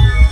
you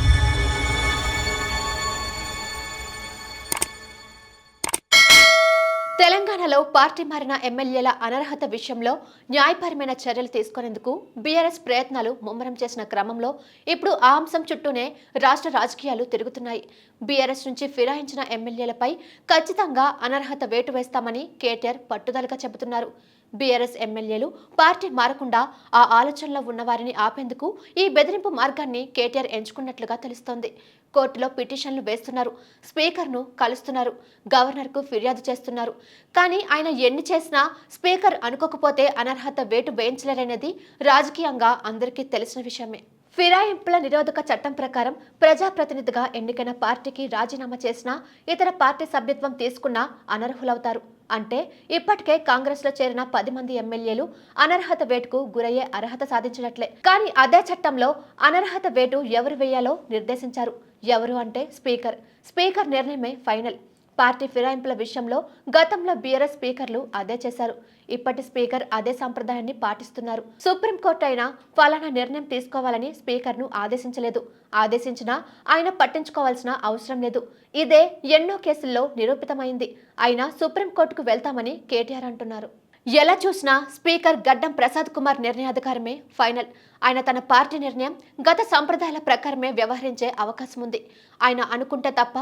తెలంగాణలో party మారిన ఎమ్మెల్యేల అనర్హత విషయంలో న్యాయపరమైన చర్యలు తీసుకునేందుకు బీఆర్ఎస్ ప్రయత్నాలు ముమ్మరం చేసిన క్రమంలో ఇప్పుడు ఆ అంశం చుట్టూనే రాష్ట్ర రాజకీయాలు తిరుగుతున్నాయి. బీఆర్ఎస్ నుంచి ఫిరాయించిన ఎమ్మెల్యేలపై ఖచ్చితంగా అనర్హత వేటు వేస్తామని కేటీఆర్ పట్టుదలగా చెబుతున్నారు. బీఆర్ఎస్ ఎమ్మెల్యేలు పార్టీ మారకుండా ఆ ఆలోచనలో ఉన్నవారిని ఆపేందుకు ఈ బెదిరింపు మార్గాన్ని కేటీఆర్ ఎంచుకున్నట్లుగా తెలుస్తోంది. కోర్టులో పిటిషన్లు వేస్తున్నారు. స్పీకర్ను కలుస్తున్నారు. గవర్నర్కు ఫిర్యాదు చేస్తున్నారు. కానీ ఆయన ఎన్ని చేసినా స్పీకర్ అనుకోకపోతే అనర్హత వేటు వేయించలేరనేది రాజకీయంగా అందరికీ తెలిసిన విషయమే. ఫిరాయింపుల నిరోధక చట్టం ప్రకారం ప్రజాప్రతినిధిగా ఎన్నికైన పార్టీకి రాజీనామా చేసినా ఇతర పార్టీ సభ్యత్వం తీసుకున్నా అనర్హులవుతారు. అంటే ఇప్పటికే కాంగ్రెస్లో చేరిన పది మంది ఎమ్మెల్యేలు అనర్హత వేటుకు గురయ్యే అర్హత సాధించినట్లే. కానీ అదే చట్టంలో అనర్హత వేటు ఎవరు వేయాలో నిర్దేశించారు. ఎవరు అంటే స్పీకర్. స్పీకర్ నిర్ణయమే ఫైనల్. పార్టీ ఫిరాయింపుల విషయంలో గతంలో బీఆర్ఎస్ స్పీకర్లు అదే చేశారు. ఇప్పటి స్పీకర్ అదే సంప్రదాయాన్ని పాటిస్తున్నారు. సుప్రీంకోర్టు అయినా ఫలానా నిర్ణయం తీసుకోవాలని స్పీకర్ను ఆదేశించలేదు. ఆదేశించినా ఆయన పట్టించుకోవాల్సిన అవసరం లేదు. ఇదే ఎన్నో కేసుల్లో నిరూపితమైంది. అయినా సుప్రీంకోర్టుకు వెళ్తామని కేటీఆర్ అంటున్నారు. ఎలా చూసినా స్పీకర్ గడ్డం ప్రసాద్ కుమార్ నిర్ణయాధికారమే ఫైనల్. ఆయన తన పార్టీ నిర్ణయం గత సంప్రదాయాల ప్రకారమే వ్యవహరించే అవకాశం ఉంది. ఆయన అనుకుంటే తప్ప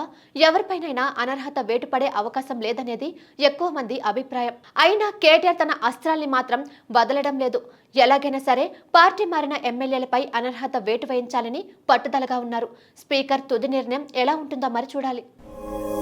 ఎవరిపైనైనా అనర్హత వేటుపడే అవకాశం లేదనేది ఎక్కువ మంది అభిప్రాయం. అయినా కేటీఆర్ తన అస్త్రాల్ని మాత్రం వదలడం లేదు. ఎలాగైనా సరే పార్టీ మారిన ఎమ్మెల్యేలపై అనర్హత వేటు వేయించాలని పట్టుదలగా ఉన్నారు. స్పీకర్ తుది నిర్ణయం ఎలా ఉంటుందో మరి చూడాలి.